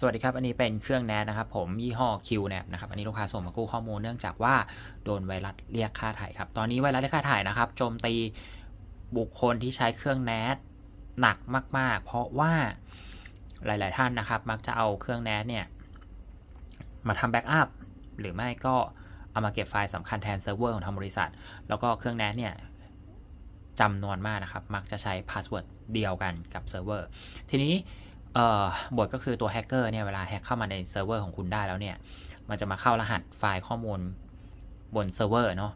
สวัสดีครับ อันนี้เป็นเครื่องแนนะครับผมยี่ห้อ QNAP นะครับ อันนี้ลูกค้าส่งมากู้ข้อมูลเนื่องจากว่าโดนไวรัสเรียกค่าถ่ายครับ ตอนนี้ไวรัสเรียกค่าถ่ายนะครับโจมตีบุคคลที่ใช้เครื่องแนทหนักมาก ๆ เพราะว่าหลาย ๆ ท่านนะครับ มักจะเอาเครื่องแนทเนี่ยมาทำแบ็กอัพหรือไม่ก็เอามาเก็บไฟล์สำคัญแทนเซิร์ฟเวอร์ของทางบริษัท แล้วก็เครื่องแนทเนี่ยจำนวนมากนะครับ มักจะใช้พาสเวิร์ดเดียวกันกับเซิร์ฟเวอร์ทีนี้ บทก็คือตัวแฮกเกอร์เนี่ยเวลาแฮกเข้ามาในเซิร์ฟเวอร์ของคุณได้แล้วเนี่ย มันจะมาเข้ารหัสไฟล์ข้อมูลบนเซิร์ฟเวอร์เนาะ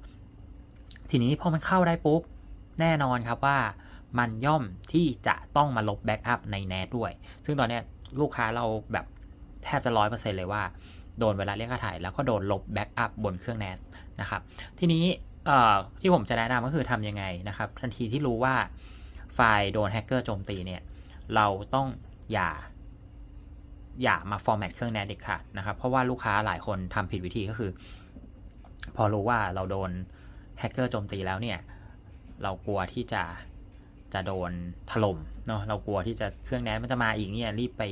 ทีนี้พอมันเข้าได้ปุ๊บ แน่นอนครับว่ามันย่อมที่จะต้องมาลบแบ็กอัพใน NAT ด้วย ซึ่งตอนนี้ลูกค้าเราแบบแทบจะร้อยเปอร์เซ็นเลยว่าโดนเวลาเรียกค่าถ่าย แล้วก็โดนลบแบ็กอัพบนเครื่อง NAS นะครับ ทีนี้ที่ผมจะแนะนำก็คือทำยังไงนะครับ ทันทีที่รู้ว่าไฟล์โดนแฮกเกอร์โจมตีเนี่ย เราต้อง อย่า อย่ามาฟอร์แมตเครื่อง NAS เด็ดขาดนะครับ เพราะว่าลูกค้าหลายคนทำผิดวิธีก็คือ พอรู้ว่าเราโดนแฮกเกอร์โจมตีแล้วเนี่ย เรากลัวที่จะจะโดนถล่มเนาะเรากลัวที่จะเครื่องแนทมันจะมาอีกเนี่ยรีบไป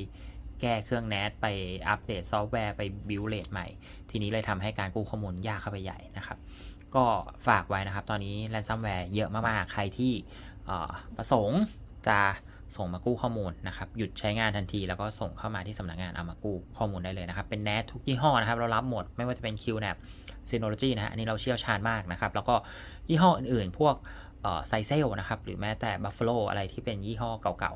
แก้เครื่องแนทไปอัปเดตซอฟต์แวร์ไปบิวเลตใหม่ ทีนี้เลยทำให้การกู้ข้อมูลยากเข้าไปใหญ่นะครับ ก็ฝากไว้นะครับ ตอนนี้แ a นซัมแวร์เยอะมากๆ ใครที่ประสงค์จะ ส่งมากู้ข้อมูลนะครับหยุดใช้งานทันที แล้วก็ส่งเข้ามาที่สำนักงานเอามากู้ข้อมูลได้เลยนะครับ เป็น NAT ทุกยี่ห้อนะครับ เรารับหมดไม่ว่าจะเป็น QNAP Synology นะฮะอันนี้เราเชี่ยวชาญมากนะครับ แล้วก็ยี่ห้ออื่นๆ พวกไซเซลนะครับหรือแม้แต่ Buffalo อะไรที่เป็นยี่ห้อเก่า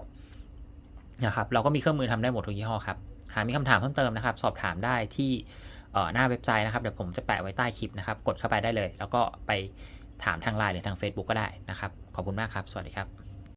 ๆนะครับเราก็มีเครื่องมือทำได้หมดทุกยี่ห้อครับหากมีคำถามเพิ่มเติมนะครับ สอบถามได้ที่หน้าเว็บไซต์นะครับเดี๋ยวผมจะแปะไว้ใต้คลิปนะครับ กดเข้าไปได้เลย แล้วก็ไปถามทางไลน์หรือทาง Facebook ก็ได้นะครับ ขอบคุณมากครับ สวัสดีครับ